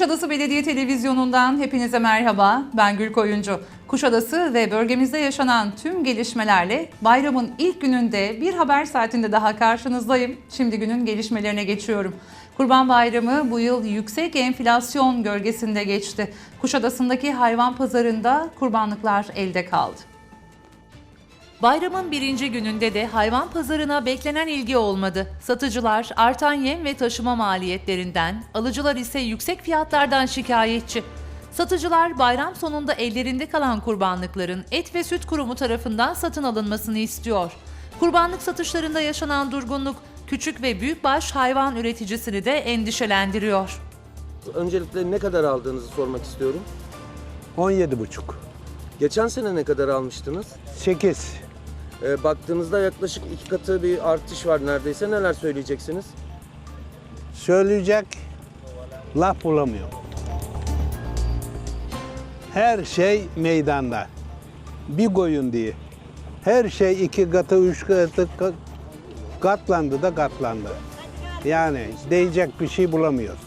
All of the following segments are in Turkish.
Kuşadası Belediye Televizyonu'ndan hepinize merhaba. Ben Gül Koyuncu. Kuşadası ve bölgemizde yaşanan tüm gelişmelerle bayramın ilk gününde bir haber saatinde daha karşınızdayım. Şimdi günün gelişmelerine geçiyorum. Kurban Bayramı bu yıl yüksek enflasyon gölgesinde geçti. Kuşadası'ndaki hayvan pazarında kurbanlıklar elde kaldı. Bayramın birinci gününde de hayvan pazarına beklenen ilgi olmadı. Satıcılar artan yem ve taşıma maliyetlerinden, alıcılar ise yüksek fiyatlardan şikayetçi. Satıcılar bayram sonunda ellerinde kalan kurbanlıkların et ve süt kurumu tarafından satın alınmasını istiyor. Kurbanlık satışlarında yaşanan durgunluk küçük ve büyükbaş hayvan üreticisini de endişelendiriyor. Öncelikle ne kadar aldığınızı sormak istiyorum. 17 buçuk. Geçen sene ne kadar almıştınız? 8. Ee, baktığınızda yaklaşık iki katı bir artış var neredeyse. Neler söyleyeceksiniz? Söyleyecek laf bulamıyorum. Her şey meydanda. Bir koyun diye. Her şey iki katı, üç katı ka- katlandı da katlandı. Yani diyecek bir şey bulamıyoruz.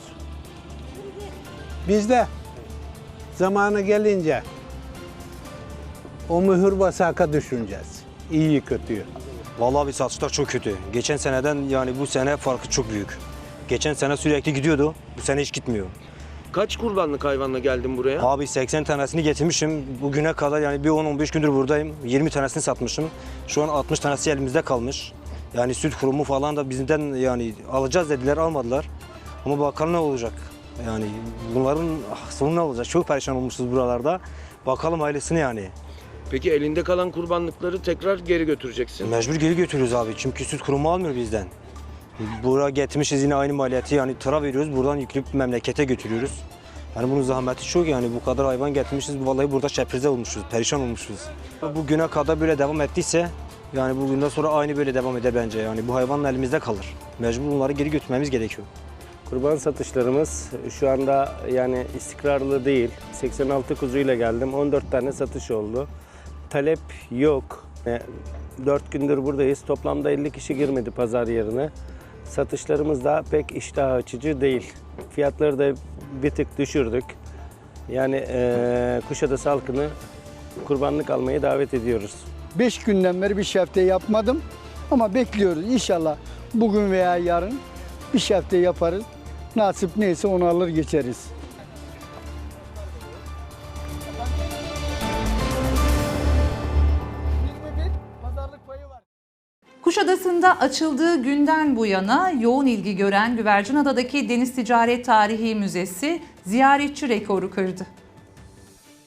Biz de zamanı gelince o mühür basaka düşüneceğiz. İyi kötüyü. Vallahi bir satışlar çok kötü. Geçen seneden yani bu sene farkı çok büyük. Geçen sene sürekli gidiyordu. Bu sene hiç gitmiyor. Kaç kurbanlık hayvanla geldin buraya? Abi 80 tanesini getirmişim. Bugüne kadar yani bir 10-15 gündür buradayım. 20 tanesini satmışım. Şu an 60 tanesi elimizde kalmış. Yani süt kurumu falan da bizden yani alacağız dediler almadılar. Ama bakalım ne olacak. Yani bunların ah, sonu ne olacak? Çok perişan olmuşuz buralarda. Bakalım ailesini yani. Peki elinde kalan kurbanlıkları tekrar geri götüreceksin. Mecbur geri götürüyoruz abi. Çünkü süt kurumu almıyor bizden. Buraya getirmişiz yine aynı maliyeti yani tıra veriyoruz. Buradan yükleyip memlekete götürüyoruz. Yani bunun zahmeti çok yani bu kadar hayvan getirmişiz. Vallahi burada şeprize olmuşuz, perişan olmuşuz. Bugüne kadar böyle devam ettiyse yani bugünden sonra aynı böyle devam eder bence. Yani bu hayvanın elimizde kalır. Mecbur bunları geri götürmemiz gerekiyor. Kurban satışlarımız şu anda yani istikrarlı değil. 86 kuzuyla geldim. 14 tane satış oldu. Talep yok. 4 gündür buradayız. Toplamda 50 kişi girmedi pazar yerine. Satışlarımız da pek iştah açıcı değil. Fiyatları da bir tık düşürdük. Yani eee Kuşadası halkını kurbanlık almaya davet ediyoruz. 5 günden beri bir şefte yapmadım ama bekliyoruz inşallah bugün veya yarın bir şefte yaparız. Nasip neyse onu alır geçeriz. Kuşadası'nda açıldığı günden bu yana yoğun ilgi gören Güvercinada'daki Deniz Ticaret Tarihi Müzesi ziyaretçi rekoru kırdı.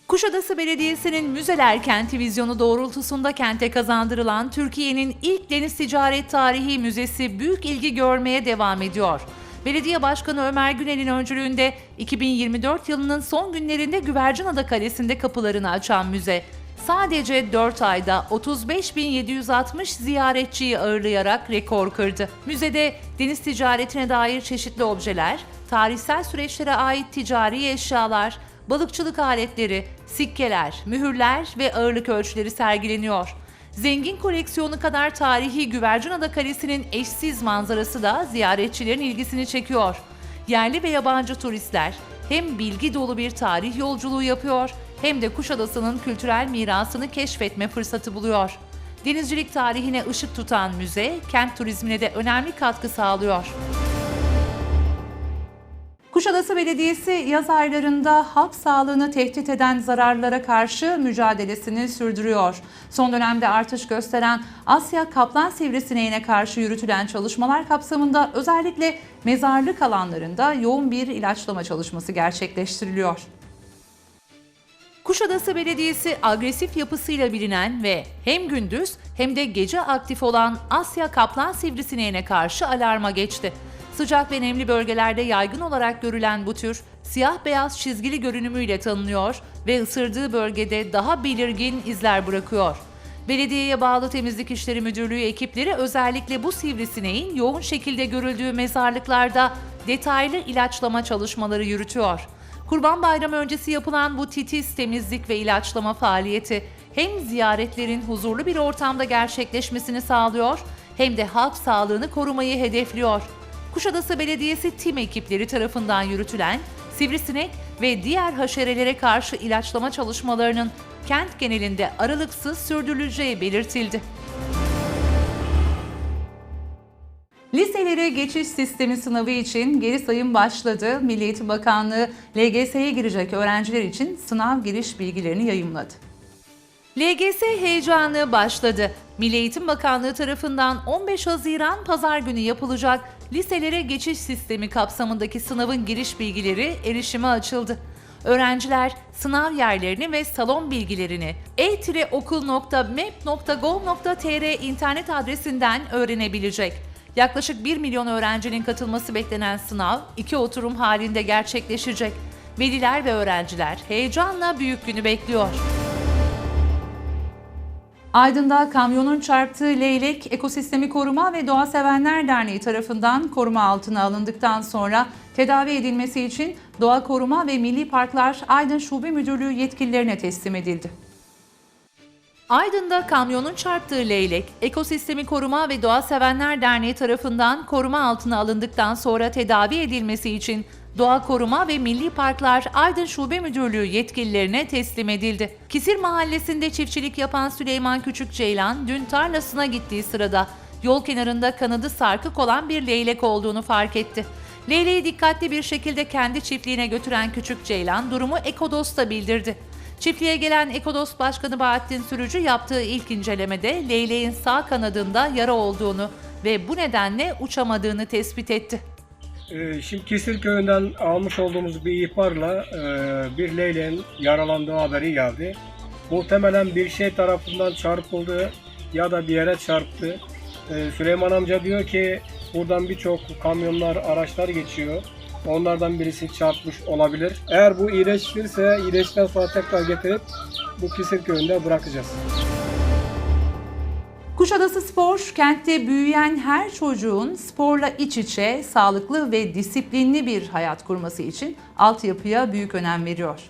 Kuşadası Belediyesi'nin Müzeler Kenti vizyonu doğrultusunda kente kazandırılan Türkiye'nin ilk deniz ticaret tarihi müzesi büyük ilgi görmeye devam ediyor. Belediye Başkanı Ömer Günel'in öncülüğünde 2024 yılının son günlerinde Güvercinada Kalesi'nde kapılarını açan müze, sadece 4 ayda 35.760 ziyaretçiyi ağırlayarak rekor kırdı. Müzede deniz ticaretine dair çeşitli objeler, tarihsel süreçlere ait ticari eşyalar, balıkçılık aletleri, sikkeler, mühürler ve ağırlık ölçüleri sergileniyor. Zengin koleksiyonu kadar tarihi Güvercinada Kalesi'nin eşsiz manzarası da ziyaretçilerin ilgisini çekiyor. Yerli ve yabancı turistler hem bilgi dolu bir tarih yolculuğu yapıyor hem de Kuşadası'nın kültürel mirasını keşfetme fırsatı buluyor. Denizcilik tarihine ışık tutan müze, kent turizmine de önemli katkı sağlıyor. Kuşadası Belediyesi yaz aylarında halk sağlığını tehdit eden zararlara karşı mücadelesini sürdürüyor. Son dönemde artış gösteren Asya kaplan sivrisineğine karşı yürütülen çalışmalar kapsamında özellikle mezarlık alanlarında yoğun bir ilaçlama çalışması gerçekleştiriliyor. Kuşadası Belediyesi agresif yapısıyla bilinen ve hem gündüz hem de gece aktif olan Asya kaplan sivrisineğine karşı alarma geçti. Sıcak ve nemli bölgelerde yaygın olarak görülen bu tür siyah beyaz çizgili görünümüyle tanınıyor ve ısırdığı bölgede daha belirgin izler bırakıyor. Belediyeye bağlı Temizlik İşleri Müdürlüğü ekipleri özellikle bu sivrisineğin yoğun şekilde görüldüğü mezarlıklarda detaylı ilaçlama çalışmaları yürütüyor. Kurban Bayramı öncesi yapılan bu titiz temizlik ve ilaçlama faaliyeti hem ziyaretlerin huzurlu bir ortamda gerçekleşmesini sağlıyor hem de halk sağlığını korumayı hedefliyor. Kuşadası Belediyesi tim ekipleri tarafından yürütülen sivrisinek ve diğer haşerelere karşı ilaçlama çalışmalarının kent genelinde aralıksız sürdürüleceği belirtildi. Liselere geçiş sistemi sınavı için geri sayım başladı. Milli Eğitim Bakanlığı LGS'ye girecek öğrenciler için sınav giriş bilgilerini yayımladı. LGS heyecanı başladı. Milli Eğitim Bakanlığı tarafından 15 Haziran Pazar günü yapılacak liselere geçiş sistemi kapsamındaki sınavın giriş bilgileri erişime açıldı. Öğrenciler sınav yerlerini ve salon bilgilerini e-okul.map.gov.tr internet adresinden öğrenebilecek. Yaklaşık 1 milyon öğrencinin katılması beklenen sınav iki oturum halinde gerçekleşecek. Veliler ve öğrenciler heyecanla büyük günü bekliyor. Aydın'da kamyonun çarptığı leylek Ekosistemi Koruma ve Doğa Sevenler Derneği tarafından koruma altına alındıktan sonra tedavi edilmesi için Doğa Koruma ve Milli Parklar Aydın Şube Müdürlüğü yetkililerine teslim edildi. Aydın'da kamyonun çarptığı leylek, Ekosistemi Koruma ve Doğa Sevenler Derneği tarafından koruma altına alındıktan sonra tedavi edilmesi için Doğa Koruma ve Milli Parklar Aydın Şube Müdürlüğü yetkililerine teslim edildi. Kisir Mahallesi'nde çiftçilik yapan Süleyman Küçük Ceylan dün tarlasına gittiği sırada yol kenarında kanadı sarkık olan bir leylek olduğunu fark etti. Leyleği dikkatli bir şekilde kendi çiftliğine götüren Küçük Ceylan durumu Ekodos'ta bildirdi. Çiftliğe gelen Ekodos Başkanı Bahattin Sürücü yaptığı ilk incelemede leyleğin sağ kanadında yara olduğunu ve bu nedenle uçamadığını tespit etti. Ee, Şimdi Kesir köyünden almış olduğumuz bir ihbarla e, bir leyleğin yaralandığı haberi geldi. Muhtemelen bir şey tarafından çarpıldı ya da bir yere çarptı. Ee, Süleyman amca diyor ki buradan birçok kamyonlar, araçlar geçiyor. Onlardan birisi çarpmış olabilir. Eğer bu iyileşirse iyileştikten sonra tekrar getirip bu Kesir köyünde bırakacağız. Kuşadası Spor, kentte büyüyen her çocuğun sporla iç içe, sağlıklı ve disiplinli bir hayat kurması için altyapıya büyük önem veriyor.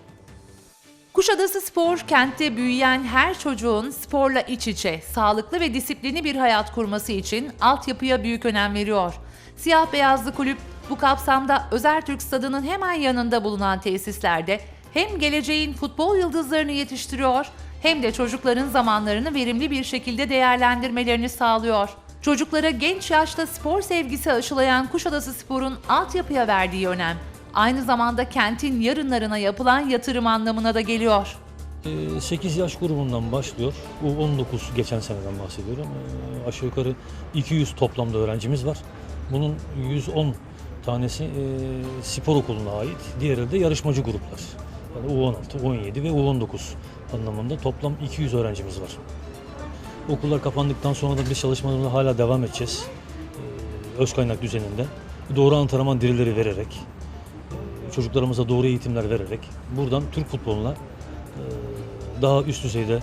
Kuşadası Spor, kentte büyüyen her çocuğun sporla iç içe, sağlıklı ve disiplinli bir hayat kurması için altyapıya büyük önem veriyor. Siyah beyazlı kulüp bu kapsamda Özertürk Stadı'nın hemen yanında bulunan tesislerde hem geleceğin futbol yıldızlarını yetiştiriyor hem de çocukların zamanlarını verimli bir şekilde değerlendirmelerini sağlıyor. Çocuklara genç yaşta spor sevgisi aşılayan Kuşadası Spor'un altyapıya verdiği önem aynı zamanda kentin yarınlarına yapılan yatırım anlamına da geliyor. 8 yaş grubundan başlıyor. Bu 19 geçen seneden bahsediyorum. Ee, Aşağı yukarı 200 toplamda öğrencimiz var. Bunun 110 tanesi e, spor okuluna ait. Diğeri de yarışmacı gruplar. Yani U16, U17 ve U19 anlamında toplam 200 öğrencimiz var. Okullar kapandıktan sonra da biz çalışmalarımıza hala devam edeceğiz. Ee, Öz kaynak düzeninde. Doğru antrenman dirileri vererek, e, çocuklarımıza doğru eğitimler vererek buradan Türk futboluna e, daha üst düzeyde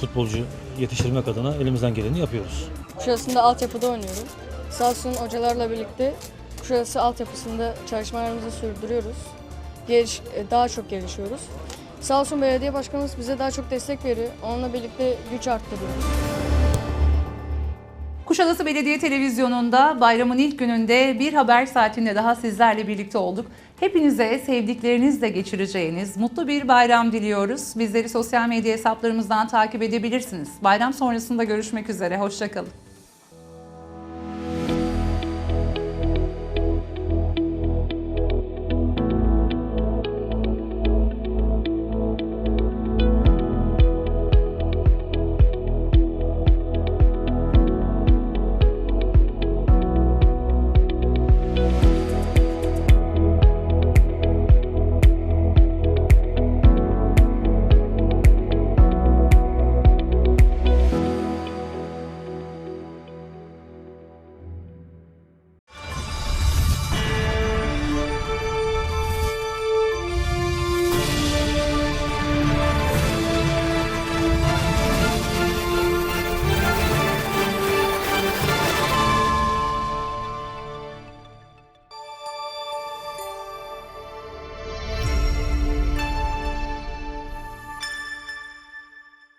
futbolcu yetiştirmek adına elimizden geleni yapıyoruz. Kuşadası'nda altyapıda oynuyorum. Sağ olsun hocalarla birlikte Kuşadası altyapısında çalışmalarımızı sürdürüyoruz. Geliş, e, daha çok gelişiyoruz. Sağ olsun belediye başkanımız bize daha çok destek veriyor. Onunla birlikte güç arttırıyoruz. Kuşadası Belediye Televizyonu'nda bayramın ilk gününde bir haber saatinde daha sizlerle birlikte olduk. Hepinize sevdiklerinizle geçireceğiniz mutlu bir bayram diliyoruz. Bizleri sosyal medya hesaplarımızdan takip edebilirsiniz. Bayram sonrasında görüşmek üzere, hoşçakalın.